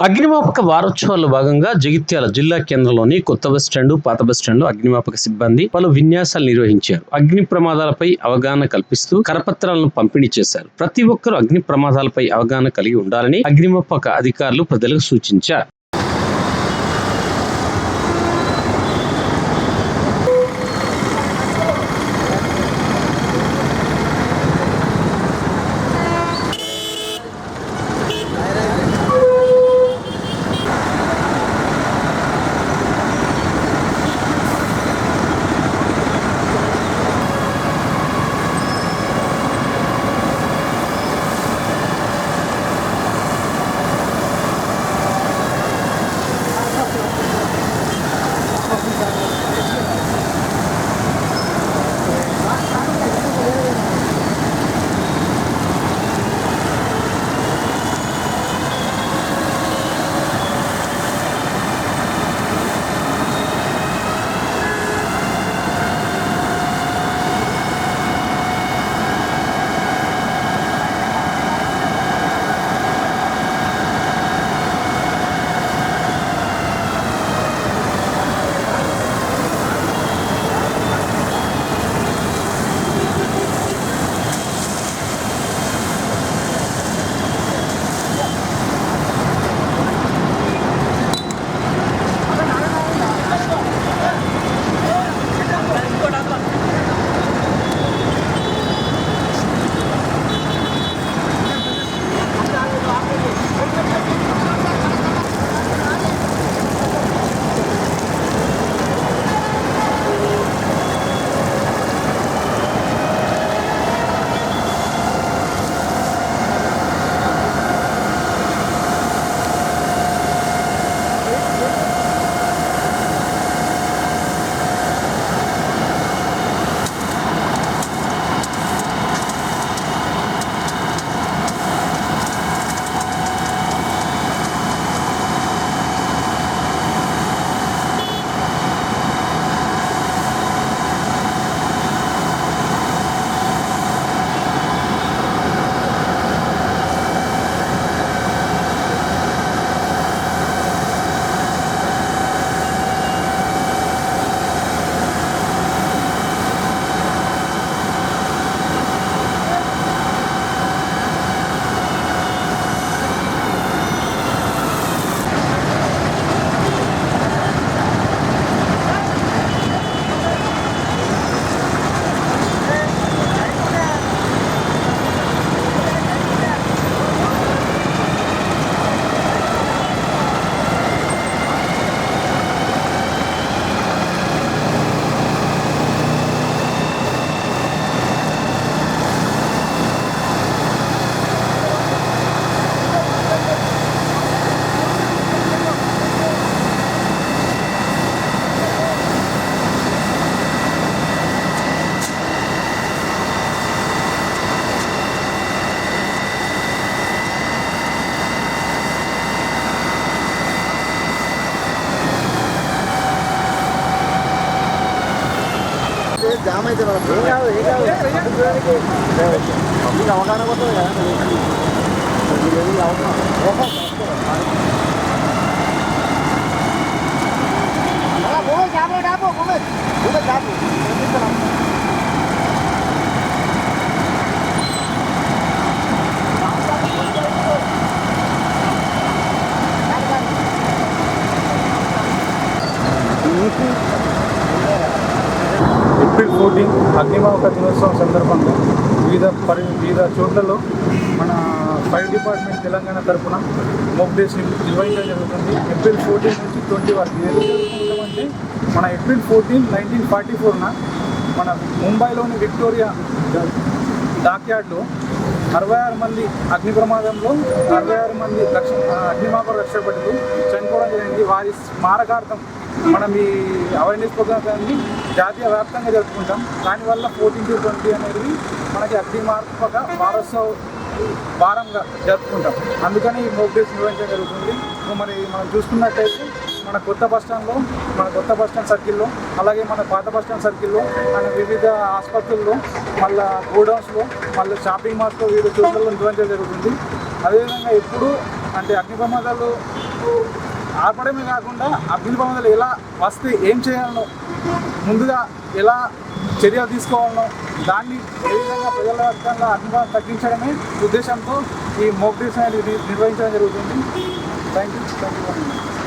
అగ్నిమాపక వారోత్సవాల్లో భాగంగా జగిత్యాల జిల్లా కేంద్రంలోని కొత్త బస్టాండ్ పాత బస్ అగ్నిమాపక సిబ్బంది పలు విన్యాసాలు నిర్వహించారు. అగ్ని ప్రమాదాలపై అవగాహన కల్పిస్తూ కరపత్రాలను పంపిణీ చేశారు. ప్రతి ఒక్కరూ అగ్ని ప్రమాదాలపై అవగాహన కలిగి ఉండాలని అగ్నిమాపక అధికారులు ప్రజలకు సూచించారు. జామ్ అయితే ఏం కాదు ఏం కాదు. పబ్లిక్ అవగాహన అగ్నిమాపక దినోత్సవం సందర్భంగా వివిధ పరి వివిధ చోట్లలో మన ఫైర్ డిపార్ట్మెంట్ తెలంగాణ తరఫున మోక్ డేస్ నిర్వహించడం జరుగుతుంది. ఏప్రిల్ ఫోర్టీన్ నుంచి ట్వంటీ వరకు. ఇది మన ఏప్రిల్ ఫోర్టీన్ నైన్టీన్ ఫార్టీ ఫోర్న మన ముంబైలోని విక్టోరియా డాక్యార్డ్లో అరవై ఆరు మంది అగ్ని ప్రమాదంలో అరవై ఆరు మంది రక్ష అగ్నిమాపక రక్షపడుతూ చనిపోవడం జరిగింది. వారి స్మారకార్థం మనం ఈ అవేర్నెస్ ప్రోగ్రామ్స్ జాతీయ వ్యాప్తంగా జరుపుకుంటాం. దానివల్ల ఫోర్టీన్ టు ట్వంటీ అనేది మనకి అగ్నిమాపక వారోత్సవ వారంగా జరుపుకుంటాం. అందుకని ఈ మోక్ డేస్ నిర్వహించడం జరుగుతుంది. మరి మనం చూసుకున్నట్టయితే మన కొత్త బస్టాండ్లో మన కొత్త బస్టాండ్ సర్కిల్లో అలాగే మన పాత బస్ స్టాండ్ సర్కిల్లో మన వివిధ ఆసుపత్రుల్లో మళ్ళీ గోడౌన్స్లో మళ్ళీ షాపింగ్ మాల్స్లో వివిధ చోట్లలో నిర్వహించడం జరుగుతుంది. అదేవిధంగా ఎప్పుడు అంటే అగ్ని ప్రమాదాలు ఆపడమే కాకుండా అగ్ని ప్రమాదాలు ఎలా వస్తే ఏం చేయాలనో ముందుగా ఎలా చర్యలు తీసుకోవాలనో దాన్ని ఏ విధంగా ప్రజల వ్యాప్తంగా అభిమానం తగ్గించడమే ఉద్దేశంతో ఈ మోక్ డ్రిల్స్ అనేది నిర్వహించడం జరుగుతుంది. Thank you thank you